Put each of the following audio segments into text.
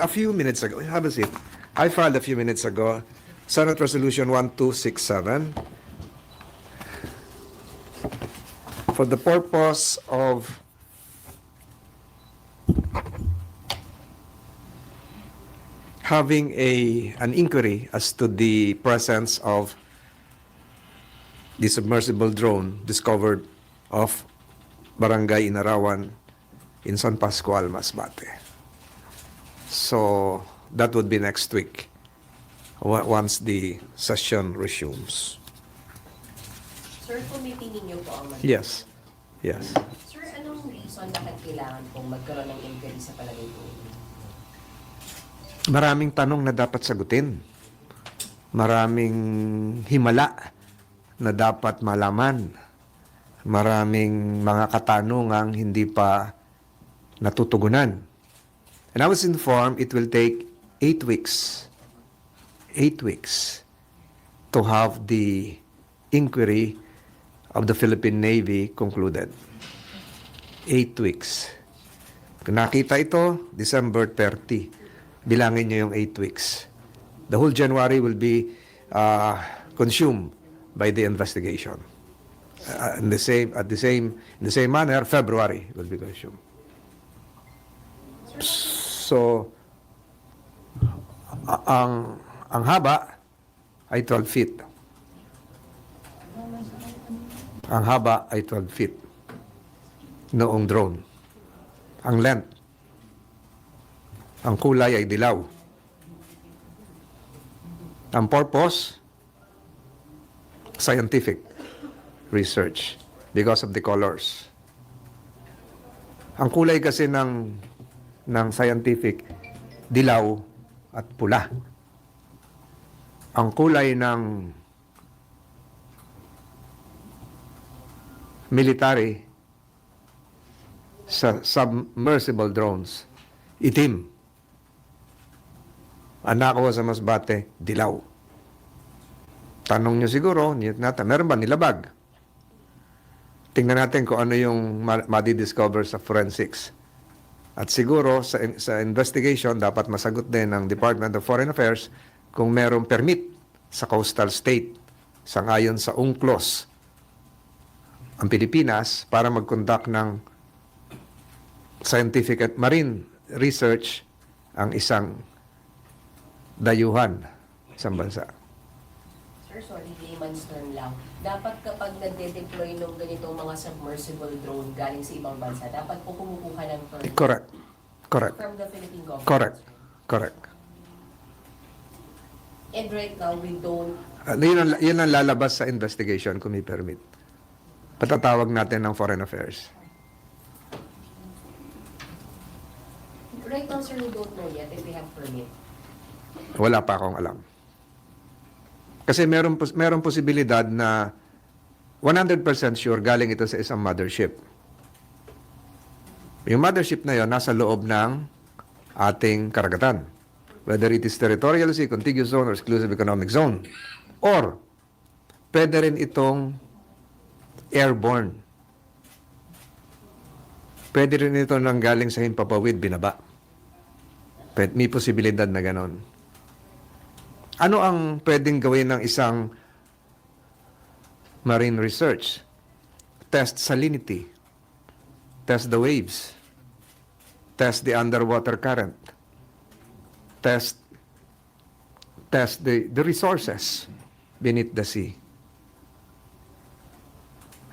a few minutes ago, have a seat. I filed a few minutes ago Senate Resolution 1267 for the purpose of having a an inquiry as to the presence of the submersible drone discovered off Barangay Inarawan in San Pascual, Masbate. So that would be next week once the session resumes. Sir, committee ninyo po ang mag- Yes. Yes. Sir, anong reason bakit kailangan pong magkaroon ng inquiry sa palagay po? Maraming tanong na dapat sagutin. Maraming himala na dapat malaman. Maraming mga katanungang hindi pa natutugunan. And I was informed it will take eight weeks, eight weeks to have the inquiry of the Philippine Navy concluded. Eight weeks. Kung nakita ito, December 30. Bilangin nyo yung 8 weeks. The whole January will be uh, consumed by the investigation. Uh, in the same, at the same, in the same manner, February will be consumed. So, ang ang haba ay 12 feet. Ang haba ay 12 feet noong drone. Ang length ang kulay ay dilaw. Ang purpose, scientific research because of the colors. Ang kulay kasi ng ng scientific dilaw at pula. Ang kulay ng military sa submersible drones itim. Anak ko sa Masbate, dilaw. Tanong nyo siguro, natin, meron ba nilabag? Tingnan natin kung ano yung ma- madi-discover sa forensics. At siguro sa, sa investigation, dapat masagot din ng Department of Foreign Affairs kung merong permit sa coastal state sangayon sa UNCLOS ang Pilipinas para mag-conduct ng scientific at marine research ang isang dayuhan sa bansa. Sir, sorry, layman's term lang. Dapat kapag nade-deploy ng ganitong mga submersible drone galing sa ibang bansa, dapat po kumukuha ng permit Correct. Correct. from the Philippine government. Correct. Correct. And right now, we don't Uh, yun, ang, yun ang lalabas sa investigation kung may permit. Patatawag natin ng Foreign Affairs. Right now, sir, we don't know yet if we have permit. Wala pa akong alam. Kasi meron, meron posibilidad na 100% sure galing ito sa isang mothership. Yung mothership na yon nasa loob ng ating karagatan. Whether it is territorial sea, contiguous zone, or exclusive economic zone. Or, pwede rin itong airborne. Pwede rin ito nang galing sa himpapawid, binaba. May posibilidad na ganon. Ano ang pwedeng gawin ng isang marine research? Test salinity. Test the waves. Test the underwater current. Test test the, the resources beneath the sea.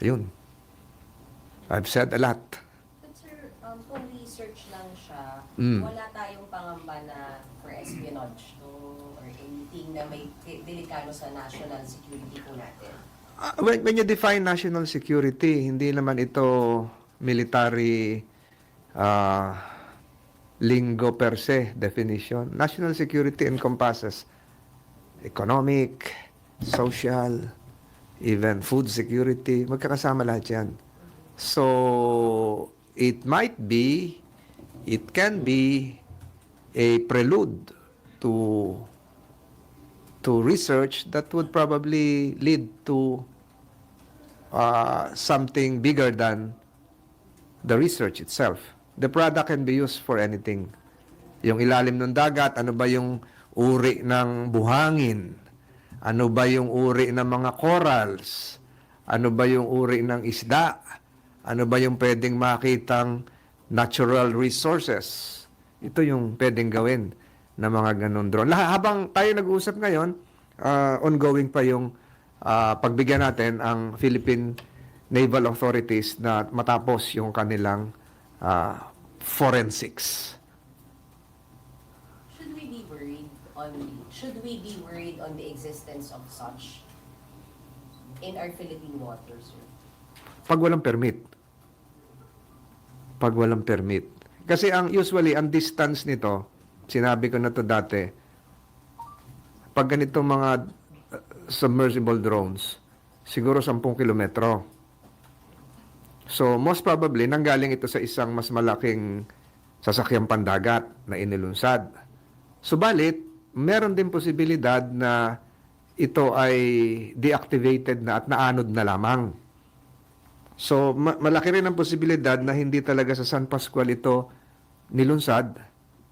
Ayun. I've said a lot. But sir, um, kung research lang siya, Mm. wala na may de- delikado sa national security po natin. Ah, when, when you define national security, hindi naman ito military ah, lingo per se definition. National security encompasses economic, social, even food security. Magkakasama lahat yan. So, it might be, it can be a prelude to to research that would probably lead to uh, something bigger than the research itself. The product can be used for anything. Yung ilalim ng dagat, ano ba yung uri ng buhangin, ano ba yung uri ng mga corals, ano ba yung uri ng isda, ano ba yung pwedeng makitang natural resources. Ito yung pwedeng gawin ng mga ganun drone. Habang tayo nag-uusap ngayon, ah, ongoing pa yung ah, pagbigyan natin ang Philippine Naval Authorities na matapos yung kanilang ah, forensics. Should we be worried on should we be worried on the existence of such in our Philippine waters, sir? Pag walang permit. Pag walang permit. Kasi ang usually, ang distance nito, sinabi ko na to dati, pag ganito mga uh, submersible drones, siguro 10 kilometro. So, most probably, nanggaling ito sa isang mas malaking sasakyang pandagat na inilunsad. Subalit, meron din posibilidad na ito ay deactivated na at naanod na lamang. So, ma- malaki rin ang posibilidad na hindi talaga sa San Pascual ito nilunsad.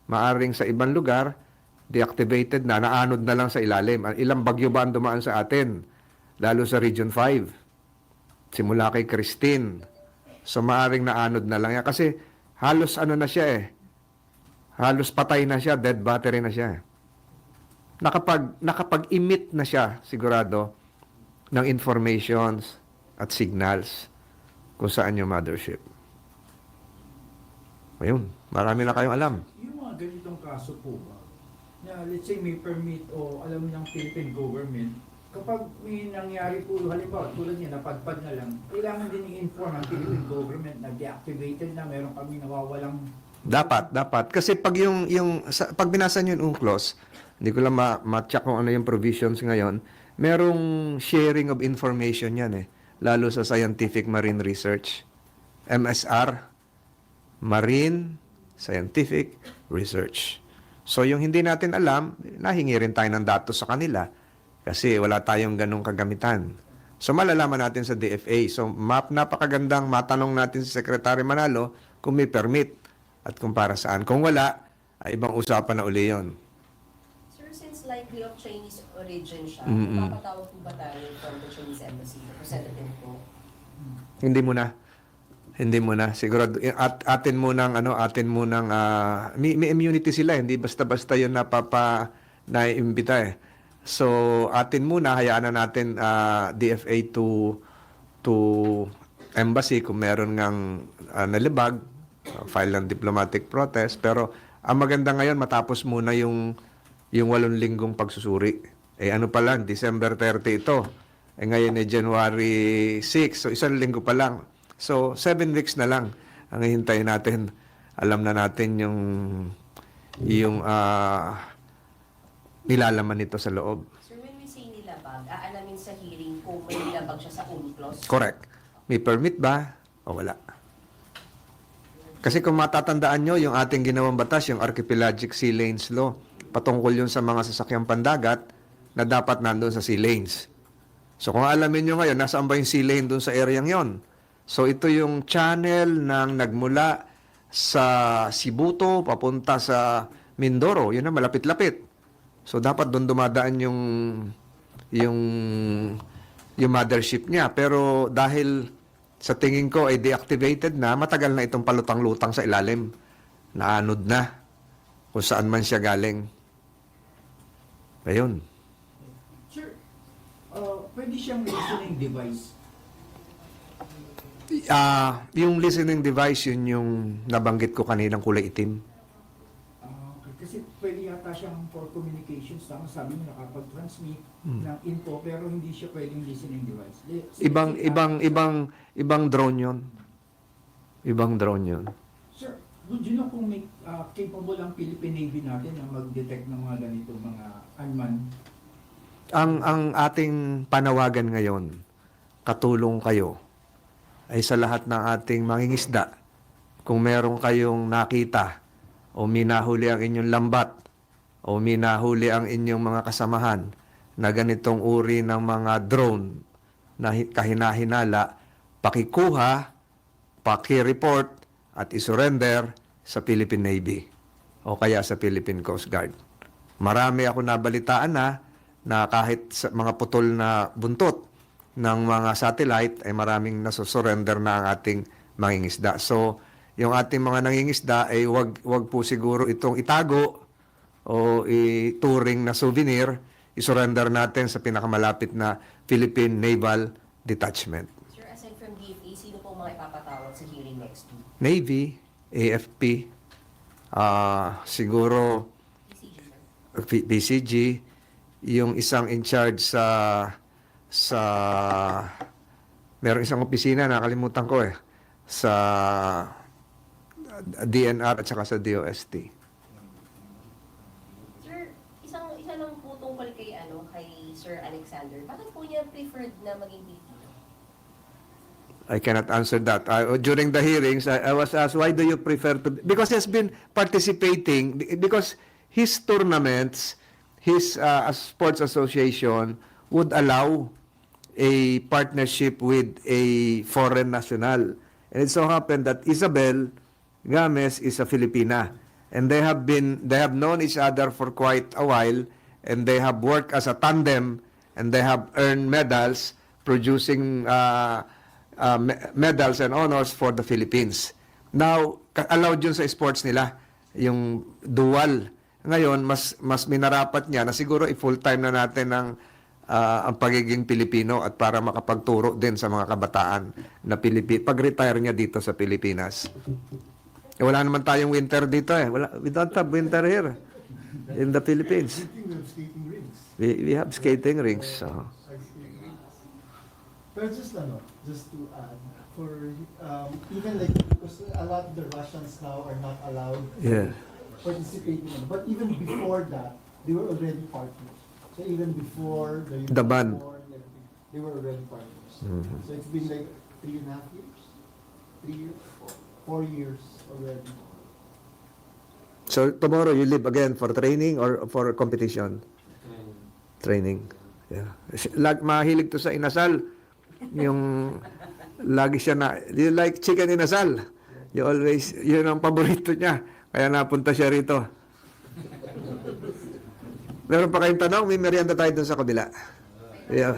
Maaring sa ibang lugar, deactivated na, naanod na lang sa ilalim. Ang Ilang bagyo ba ang dumaan sa atin? Lalo sa Region 5. Simula kay Christine. So, maaring naanod na lang. Kasi halos ano na siya eh. Halos patay na siya, dead battery na siya. Nakapag, nakapag-emit na siya, sigurado, ng informations at signals kung saan yung mothership. Ayun, marami na kayong alam. Mga ganitong kaso po ba, na let's say may permit o alam ng Philippine government, kapag may nangyari po, halimbawa tulad niya, napadpad na lang, kailangan din i-inform ang Philippine government na deactivated na, meron kami nawawalang Dapat, dapat. Kasi pag yung, yung sa, pag binasa nyo yung UNCLOS, hindi ko lang ma- ma-check kung ano yung provisions ngayon, merong sharing of information yan eh. Lalo sa scientific marine research. MSR, Marine Scientific Research. So yung hindi natin alam, nahingi rin tayo ng datos sa kanila kasi wala tayong ganong kagamitan. So malalaman natin sa DFA. So map napakagandang matanong natin sa Secretary Manalo kung may permit at kung para saan. Kung wala, ay ibang usapan na uli yon. Sir, since likely of Chinese origin siya, Mm-mm. mapapatawag po ba tayo from the Chinese Embassy, representative po? Hindi mo na. Hindi mo na. Siguro at atin mo nang ano, atin mo nang ah, may, may immunity sila, hindi basta-basta 'yon napapa naiimbita eh. So, atin muna hayaan na natin ah, DFA to to embassy kung meron ngang ah, nalibag, ah, file ng diplomatic protest, pero ang maganda ngayon matapos muna yung yung walong linggong pagsusuri. Eh ano pa lang, December 30 ito. Eh ngayon ay January 6, so isang linggo pa lang. So, seven weeks na lang ang hihintayin natin. Alam na natin yung yung ah, nilalaman nito sa loob. Sir, when we say nilabag, aalamin sa hearing kung may nilabag siya sa UNCLOS? Correct. May permit ba o wala? Kasi kung matatandaan nyo, yung ating ginawang batas, yung Archipelagic Sea Lanes Law, patungkol yun sa mga sasakyang pandagat na dapat nandun sa sea lanes. So kung alamin nyo ngayon, nasaan ba yung sea lane dun sa area yon? So ito yung channel ng nagmula sa Sibuto papunta sa Mindoro. Yun na malapit-lapit. So dapat doon dumadaan yung yung yung mothership niya. Pero dahil sa tingin ko ay deactivated na, matagal na itong palutang-lutang sa ilalim. Naanod na kung saan man siya galing. Ayun. Sir, uh, pwede siyang listening device. Ah, yung listening device, yun yung nabanggit ko kaninang kulay itim. Okay. Kasi pwede yata siyang for communications. Tama sabi mo nakapag-transmit Hmm. ng info pero hindi siya pwedeng listening device. Li- Ibang, ibang, ibang, ibang drone yun. Ibang drone yun. Sir, would you know kung may ah, capable ang Philippine Navy natin na mag-detect ng mga ganito mga unmanned Ang, ang ating panawagan ngayon, katulong kayo, ay sa lahat ng ating mangingisda. Kung meron kayong nakita o minahuli ang inyong lambat o minahuli ang inyong mga kasamahan na ganitong uri ng mga drone na hi- kahinahinala, pakikuha, paki-report at isurrender sa Philippine Navy. o kaya sa Philippine Coast Guard. Marami ako nabalitaan na na kahit sa mga putol na buntot ng mga satellite ay maraming nasusurrender na ang ating mangingisda. So, yung ating mga nangingisda ay wag wag po siguro itong itago o ituring na souvenir, isurrender natin sa pinakamalapit na Philippine Naval Detachment. Sir, aside from DFA, sino po mga ipapatawag sa hearing next week? Navy, AFP, ah siguro PCG, yung isang in charge sa sa meron isang opisina nakalimutan ko eh sa DNR at saka sa DOST. Sir, isang isa lang po tungkol kay ano kay Sir Alexander. Bakit po niya preferred na maging Pilipino? I cannot answer that. I, during the hearings, I, I was asked, why do you prefer to... Because he has been participating, because his tournaments, his uh, sports association would allow a partnership with a foreign national. And it so happened that Isabel Games is a Filipina. And they have been, they have known each other for quite a while, and they have worked as a tandem, and they have earned medals, producing uh, uh, me- medals and honors for the Philippines. Now, allowed yun sa sports nila, yung dual. Ngayon, mas mas minarapat niya na siguro i-full-time na natin ang ah, ang pagiging Pilipino at para makapagturo din sa mga kabataan na Pilipi pag-retire niya dito sa Pilipinas. Eh, wala naman tayong winter dito eh. Wala, we don't have winter here in the Philippines. We, we have skating rinks. So. Pero just ano, just to add, for um, even like because a lot of the Russians now are not allowed Yeah. to participate in it. But even before that, they were already partners. So even before the The and everything, they were already partners. Mhm. So it's been like three and a half years, three years, four, four years already. So tomorrow you leave again for training or for competition? Training. Yeah. Lag, mahilig to sa inasal. Yung lagi siya na, you like chicken inasal. You always, yun ang paborito niya. Kaya napunta siya rito. Meron pa kayong tanong? May merienda tayo dun sa kabila. Yeah.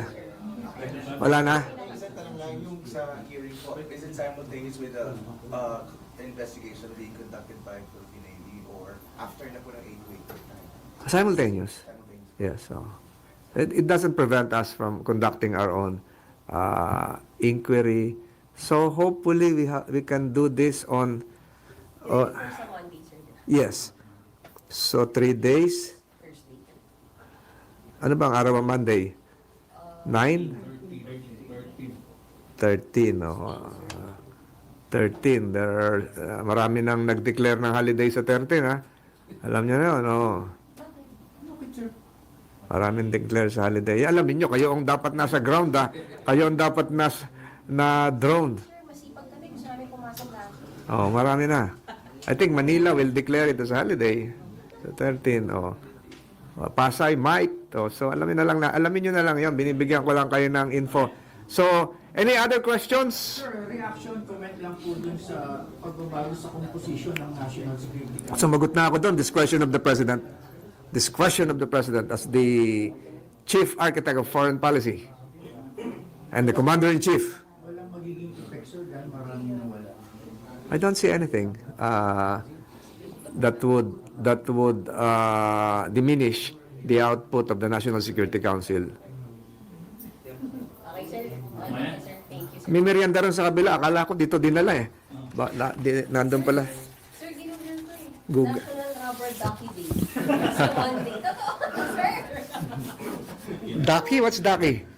Wala na? Isang tanong lang, yung sa hearing po, is it simultaneous with the uh, investigation being conducted by Philippine Navy or after na po ng 8-week time? Simultaneous. Yes. So it, it doesn't prevent us from conducting our own uh, inquiry. So hopefully we ha- we can do this on. Uh, yes. So three days. Ano bang araw ang Monday? Nine? Thirteen. Oh. Uh, Thirteen. There are, uh, marami nang nag-declare ng holiday sa 13, ha? Alam niyo na yun, oh. Maraming declare sa holiday. Alam niyo kayo ang dapat nasa ground ha. Kayo ang dapat nas na drone. Oh, marami na. I think Manila will declare it as holiday. Sa 13, oh. Oh, Pasay might. Oh, so alamin na lang na alamin niyo na lang 'yon. Binibigyan ko lang kayo ng info. So, any other questions? Sir, reaction, comment lang po dun sa pagbabago sa composition ng National Security Council. Sumagot na ako doon. Discretion of the President. Discretion of the President as the Chief Architect of Foreign Policy and the Commander-in-Chief. Walang magiging effect, sir, dahil marami na wala. I don't see anything uh, that would that would uh, diminish the output of the National Security Council. Okay, sir. Okay, sir. Thank you, sir. May merienda rin sa kabila. Akala ko dito dinala eh. Ba, na, di, nandun pala. Sir, ginugol ko eh. Google. National Rubber Ducky Day. Monday. Totoo, sir. Ducky? What's Ducky?